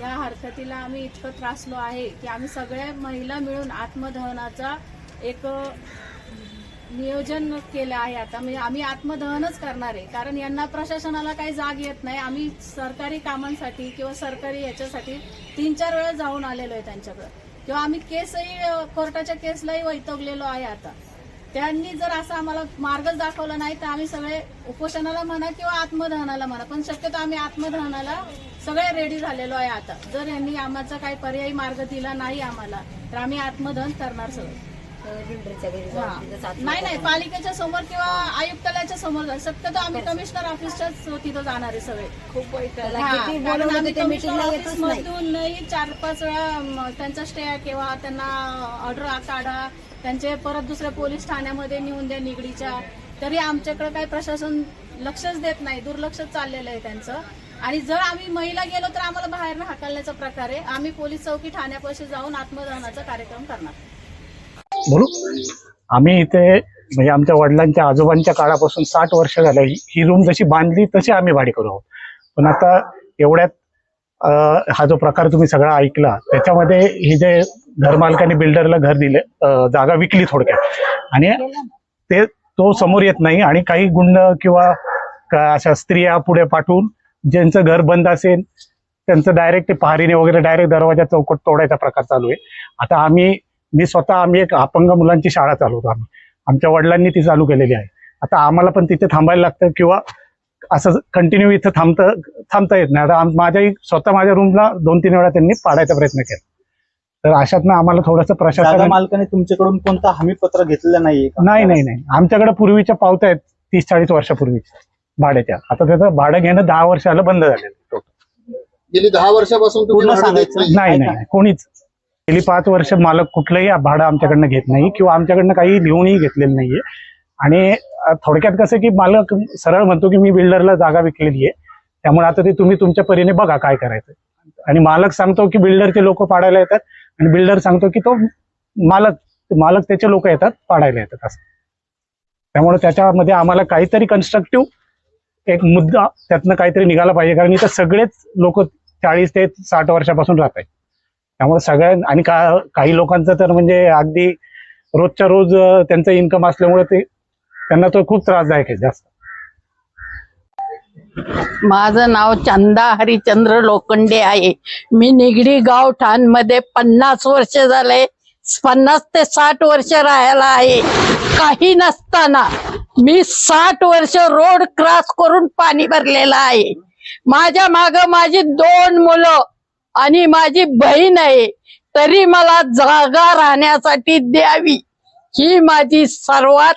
या हरकतीला आम्ही इतकं त्रासलो आहे की आम्ही सगळ्या महिला मिळून आत्मदहनाचा एक नियोजन केलं आहे आता. म्हणजे आम्ही आत्मदहनच करणार आहे. कारण यांना प्रशासनाला काही जाग येत नाही. आम्ही सरकारी कामांसाठी किंवा सरकारी याच्यासाठी तीन चार वेळा जाऊन आलेलो आहे त्यांच्याकडे. किंवा आम्ही केसही कोर्टाच्या केसलाही वैतवलेलो आहे आता. त्यांनी जर असं आम्हाला मार्गच दाखवला नाही तर आम्ही सगळे उपोषणाला म्हणा किंवा आत्मदहनाला म्हणा. पण शक्यतो आम्ही आत्मदहनाला सगळे रेडी झालेलो आहे आता. जर यांनी आम्हाला काही पर्यायी मार्ग दिला नाही आम्हाला तर आम्ही आत्मदहन करणार सगळं. नाही नाही पालिकेच्या समोर किंवा आयुक्तालयाच्या समोर जाऊ. शक्यतो आम्ही कमिशनर ऑफिसच्याच तिथं जाणार आहे सगळे. खूप वाईट चार पाच वेळा त्यांचा स्टे किंवा त्यांना ऑर्डर काढा. त्यांचे परत दुसऱ्या पोलीस ठाण्यामध्ये नेऊन द्या निगडीच्या. तरी आमच्याकडे काही प्रशासन लक्षच देत नाही. दुर्लक्ष चाललेलं आहे त्यांचं. आणि जर आम्ही महिला गेलो तर आम्हाला बाहेर हाकलण्याचा प्रकार आहे. आम्ही पोलीस चौकी ठाण्यापाशी जाऊन आत्मदहनाचा कार्यक्रम करणार. बोलू? आम्ही इथे म्हणजे आमच्या वडिलांच्या आजोबांच्या काळापासून साठ वर्ष झालं. ही रूम जशी बांधली तशी आम्ही भाडे करू आहोत. पण आता एवढ्यात हा जो प्रकार तुम्ही सगळा ऐकला त्याच्यामध्ये हे जे घरमालकाने बिल्डरला घर दिले जागा विकली थोडक्यात. आणि ते तो समोर येत नाही आणि काही गुंड किंवा का- अशा स्त्रिया पुढे पाठवून ज्यांचं घर बंद असेल त्यांचं डायरेक्ट ते पहारीने वगैरे डायरेक्ट दरवाजा चौकट तोडायचा प्रकार चालू आहे. आता आम्ही मी स्वतः आम्ही एक अपंग मुलांची शाळा चालवतो आम्ही. आमच्या वडिलांनी ती चालू केलेली आहे. आता आम्हाला पण तिथे थांबायला लागतं किंवा असं कंटिन्यू इथं थांबता थांबता येत नाही. आता माझ्याही स्वतः माझ्या रूमला दोन तीन वेळा त्यांनी पाडायचा प्रयत्न केला. तर अशातनं आम्हाला थोडंसं प्रशासन मालकाने तुमच्याकडून कोणता हमी पत्र घेतलेलं नाहीये का? नाही नाही नाही. आमच्याकडे पूर्वीच्या पावत्या आहेत तीस चाळीस वर्षापूर्वी भाड्याच्या. आता त्याचं भाडं घेणं दहा वर्षाला बंद झालेलं गेली दहा वर्षापासून. नाही नाही नाही. कोणीच गेली पाच वर्ष मालक कुठलंही भाडं आमच्याकडनं घेत नाही किंवा आमच्याकडनं काही लिहूनही घेतलेलं नाहीये. आणि थोडक्यात कसं की मालक सरळ म्हणतो की मी बिल्डरला जागा विकलेली आहे. त्यामुळे आता ते तुम्ही तुमच्या परीने बघा काय करायचं आणि मालक सांगतो की बिल्डरचे लोक पाडायला येतात आणि बिल्डर सांगतो की तो मालक मालक त्याचे लोक येतात पाडायला येतात असं. त्यामुळे त्याच्यामध्ये आम्हाला काहीतरी कन्स्ट्रक्टिव्ह एक मुद्दा त्यातनं काहीतरी निघाला पाहिजे. कारण इथं सगळेच लोक चाळीस ते साठ वर्षापासून राहत आहेत त्यामुळे सगळ्या आणि का काही लोकांचं तर म्हणजे अगदी रोजच्या रोज त्यांचं इन्कम असल्यामुळे ते त्यांना तो खूप त्रासदायक आहे जास्त. माझं नाव चंदा हरिचंद्र लोखंडे आहे. मी निगडी गाव ठानमध्ये पन्नास वर्ष झाले. पन्नास ते साठ वर्ष राहायला आहे. काही नसताना मी साठ वर्ष रोड क्रॉस करून पाणी भरलेलं आहे. माझ्या माग माझी दोन मुलं आणि माझी बहीण आहे तरी मला जागा राहण्यासाठी द्यावी. ही माझी सर्वात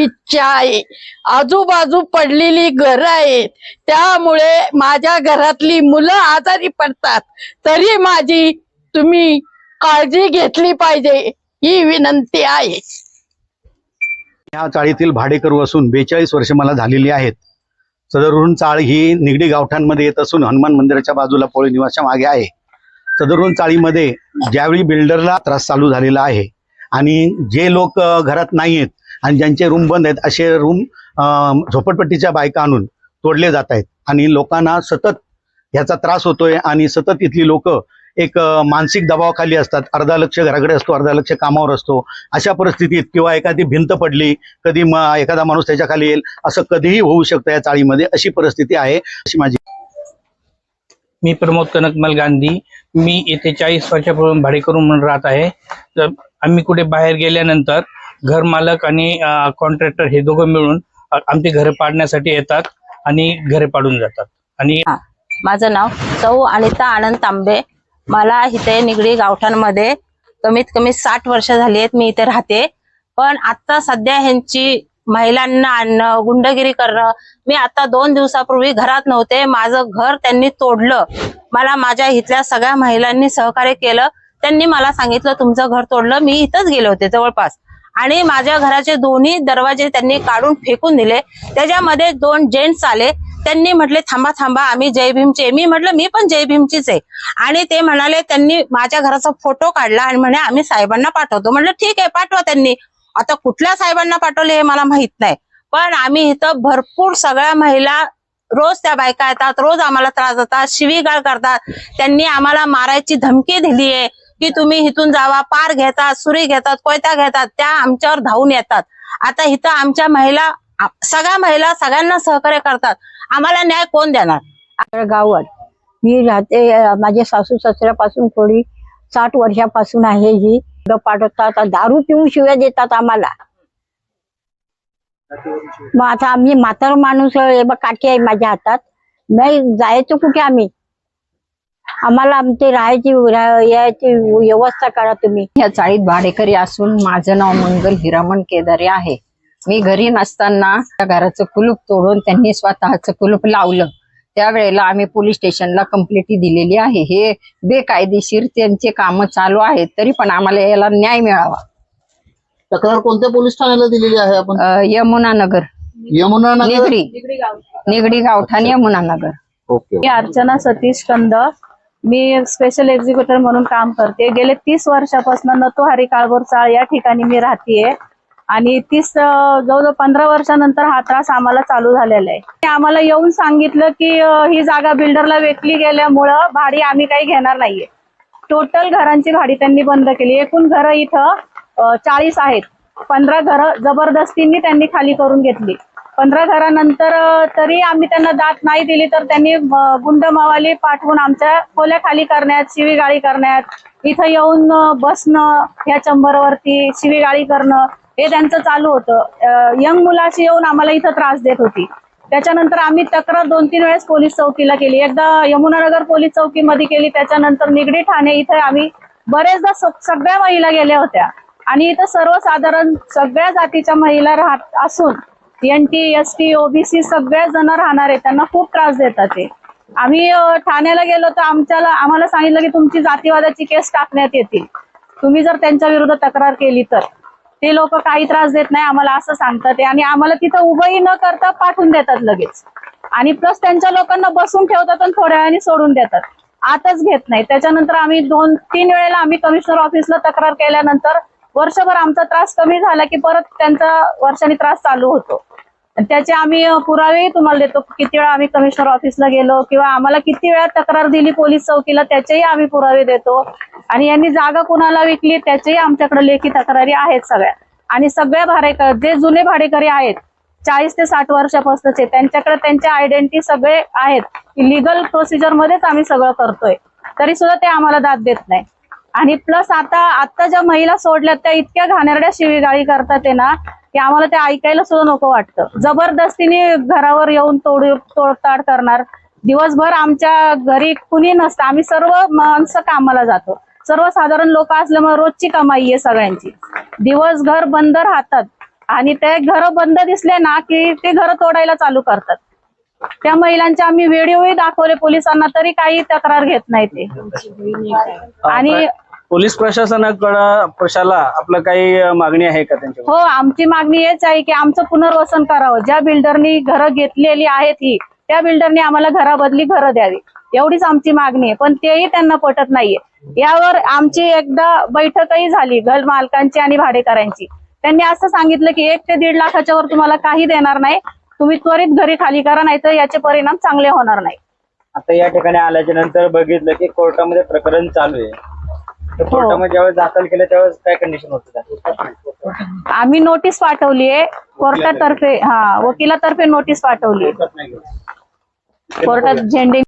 इच्छा आहे. आजूबाजू पडलेली घरं आहेत. त्यामुळे माझ्या घरातली मुलं आजारी पडतात. तरी माझी तुम्ही काळजी घेतली पाहिजे ही विनंती आहे. या चाळीतील भाडेकरू असून बेचाळीस वर्ष मला झालेली आहेत. सदरून चाळ ही निगडी गावठांमध्ये येत असून हनुमान मंदिराच्या बाजूला पोळी निवासच्या मागे आहे. सदरून चाळीमध्ये ज्यावेळी बिल्डरला त्रास चालू झालेला आहे आणि जे लोक घरात नाही आहेत आणि ज्यांचे रूम बंद आहेत असे रूम झोपडपट्टीच्या बायका आणून तोडले जात आहेत. आणि लोकांना सतत ह्याचा त्रास होतोय आणि सतत इथली लोक एक मानसिक दबावाखाली असतात. अर्धा लक्ष घराकडे असतो अर्धा लक्ष कामावर असतो. अशा परिस्थितीत किंवा एखादी भिंत पडली कधी म एखादा माणूस त्याच्याखाली येईल असं कधीही होऊ शकतं या चाळीमध्ये. अशी परिस्थिती आहे. अशी माझी मी प्रमोद कनकमल गांधी. मी येथे चाळीस वर्षापूर्वी भाडेकरू म्हणून राहत आहे. तर आम्ही कुठे बाहेर गेल्यानंतर घर मालक आणि कॉन्ट्रॅक्टर हे दोघं मिळून आमची घरे पाडण्यासाठी येतात आणि घरे पाडून जातात. आणि माझं नाव सौ अनिता आनंद तांबे. मला इथे निगडी गावठाणमध्ये कमीत कमी साठ वर्ष झाली आहेत मी इथे राहते. पण आता सध्या ह्यांची महिलांना आणणं गुंडगिरी करणं मी आता दोन दिवसापूर्वी घरात नव्हते. माझं घर त्यांनी तोडलं. मला माझ्या इथल्या सगळ्या महिलांनी सहकार्य केलं. त्यांनी मला सांगितलं तुमचं घर तोडलं. मी इथंच गेले होते जवळपास. आणि माझ्या घराचे दोन्ही दरवाजे त्यांनी काढून फेकून दिले. त्याच्यामध्ये दोन जेंट्स आले. त्यांनी म्हटले थांबा थांबा आम्ही जय भीमचे मी म्हटलं मी पण जय भीमचीच आहे. आणि ते म्हणाले त्यांनी माझ्या घराचा फोटो काढला आणि म्हणे आम्ही साहेबांना पाठवतो. म्हटलं ठीक आहे पाठवा त्यांनी. आता कुठल्या साहेबांना पाठवले हे मला माहीत नाही. पण आम्ही इथं भरपूर सगळ्या महिला रोज त्या बायका येतात रोज आम्हाला त्रास देतात शिवीगाळ करतात. त्यांनी आम्हाला मारायची धमकी दिली आहे की तुम्ही इथून जावा पार घेतात सुरी घेतात कोयता घेतात त्या आमच्यावर धावून येतात. आता इथं आमच्या महिला सगळ्या महिला सगळ्यांना सहकार्य करतात. आम्हाला न्याय कोण देणार? गावात मी राहते माझ्या सासू सासऱ्यापासून थोडी साठ वर्षापासून आहे ही. पाठवतात दारू पिऊन शिव्या देतात आम्हाला. मग आता आम्ही म्हातार माणूस हे काठी आहे माझ्या हातात. नाही जायचं कुठे आम्ही? आम्हाला आमची राहायची रा- याची व्यवस्था करा तुम्ही. या चाळीत भाडेकरी असून माझं नाव मंगल हिरामण केदारे आहे. मी घरी नसताना त्या घराचं कुलूप तोडून त्यांनी स्वतःचं कुलूप लावलं. त्यावेळेला आम्ही पोलीस स्टेशनला कंप्लेंटी दिलेली आहे. हे बेकायदेशीर त्यांचे काम चालू आहेत तरी पण आम्हाला याला न्याय मिळावा. तक्रार कोणत्या पोलीस ठाण्याला दिलेली आहे आपण? अं, यमुना नगर. यमुना नगर? निगडी. निगडी गावठाण यमुना नगर. ओके मी अर्चना सतीश कंद. मी स्पेशल एक्झिक्युटिव्ह म्हणून काम करते. गेले तीस वर्षापासून नतोहारी काळभोर चाळ या ठिकाणी मी राहतेय. आणि तीस जवळजवळ पंधरा वर्षानंतर हा त्रास आम्हाला चालू झालेला आहे. आम्हाला येऊन सांगितलं की ही जागा बिल्डरला वेचली गेल्यामुळं भाडी आम्ही काही घेणार नाहीये. टोटल घरांची भाडी त्यांनी बंद केली. एकूण घरं इथं चाळीस आहेत. पंधरा घरं जबरदस्तींनी त्यांनी खाली करून घेतली. पंधरा घरानंतर तरी आम्ही त्यांना दात नाही दिली तर त्यांनी गुंड मावाली पाठवून आमच्या खोल्या खाली करण्यात शिवीगाळी करण्यात इथं येऊन बसणं या चंबरवरती शिवीगाळी करणं हे त्यांचं चालू होतं. यंग मुलाशी येऊन आम्हाला इथं त्रास देत होती. त्याच्यानंतर आम्ही तक्रार दोन तीन वेळेस पोलीस चौकीला केली. एकदा यमुनानगर पोलीस चौकीमध्ये केली. त्याच्यानंतर निगडी ठाणे इथे आम्ही बरेचदा सगळ्या महिला गेल्या होत्या. आणि इथं सर्वसाधारण सगळ्या जातीच्या महिला राहत असून N T S T OBC सगळ्या जण राहणार आहे त्यांना खूप त्रास देतात ते. आम्ही ठाण्याला गेलो तर आमच्याला आम्हाला सांगितलं की तुमची जातीवादाची केस टाकण्यात येतील. तुम्ही जर त्यांच्या विरुद्ध तक्रार केली तर. ते लोक काही त्रास देत नाही आम्हाला असं सांगतात ते. आणि आम्हाला तिथं उभंही न करता पाठवून देतात लगेच. आणि प्लस त्यांच्या लोकांना बसून ठेवतात आणि थोड्या वेळाने सोडून देतात. आताच घेत नाही. त्याच्यानंतर आम्ही दोन तीन वेळेला आम्ही कमिशनर ऑफिसला तक्रार केल्यानंतर वर्षभर आमचा त्रास कमी झाला की परत त्यांचा वर्षाने त्रास चालू होतो. त्याचे आम्ही पुरावे पुरावेही तुम्हाला देतो. किती वेळा आम्ही कमिशनर ऑफिसला गेलो किंवा आम्हाला किती वेळा तक्रार दिली पोलीस चौकीला त्याचेही आम्ही पुरावे देतो. आणि यांनी जागा कुणाला विकली त्याचेही आमच्याकडे लेखी तक्रारी आहेत सगळ्या. आणि सगळ्या भाडेकर जे जुने भाडेकरी आहेत चाळीस ते साठ वर्षापासूनचे त्यांच्याकडे त्यांचे आयडेंटिटी सगळे आहेत. लिगल प्रोसिजर मध्येच आम्ही सगळं करतोय. तरी सुद्धा ते आम्हाला दाद देत नाही. आणि प्लस आता आता ज्या महिला सोडल्यात त्या इतक्या घाणेरड्या शिवीगाळी करतात आहे ना की आम्हाला ते ऐकायला सुद्धा नको वाटतं. जबरदस्तीने घरावर येऊन तोड तोडताड करणार. दिवसभर आमच्या घरी कुणी नसतं. आम्ही सर्व माणसं कामाला जातो. सर्वसाधारण लोक असल्यामुळे रोजची कमाई आहे सगळ्यांची. दिवसभर बंद राहतात. आणि ते घर बंद दिसले ना की ते घर तोडायला चालू करतात. त्या महिलांचे आम्ही व्हिडिओही दाखवले पोलिसांना तरी काही तक्रार घेत नाही ते. आणि पोलीस प्रशासनाकडं प्रशाला आपलं काही मागणी आहे का त्यांच्या हो आमची मागणी हेच आहे की आमचं पुनर्वसन करावं. ज्या बिल्डरनी घरं घेतलेली आहेत ही त्या बिल्डरनी आम्हाला घराबदली घरं द्यावी. एवढीच आमची मागणी आहे. पण तेही त्यांना पटत नाहीये. यावर आमची एकदा बैठकही झाली घर मालकांची आणि भाडेकरांची. त्यांनी असं सांगितलं की एक ते दीड लाखाच्या वर तुम्हाला काही देणार नाही. तुम्ही त्वरित घरी खाली करा नाही तर याचे परिणाम चांगले होणार नाही. आता या ठिकाणी आल्याच्यानंतर बघितलं की कोर्टामध्ये प्रकरण चालू आहे. तर कोर्टामध्ये ज्यावेळेस दाखल केलं त्यावेळेस काय कंडिशन होतं आम्ही नोटीस पाठवली आहे कोर्टातर्फे हा वकिलातर्फे नोटीस पाठवली आहे कोर्टात झेंडे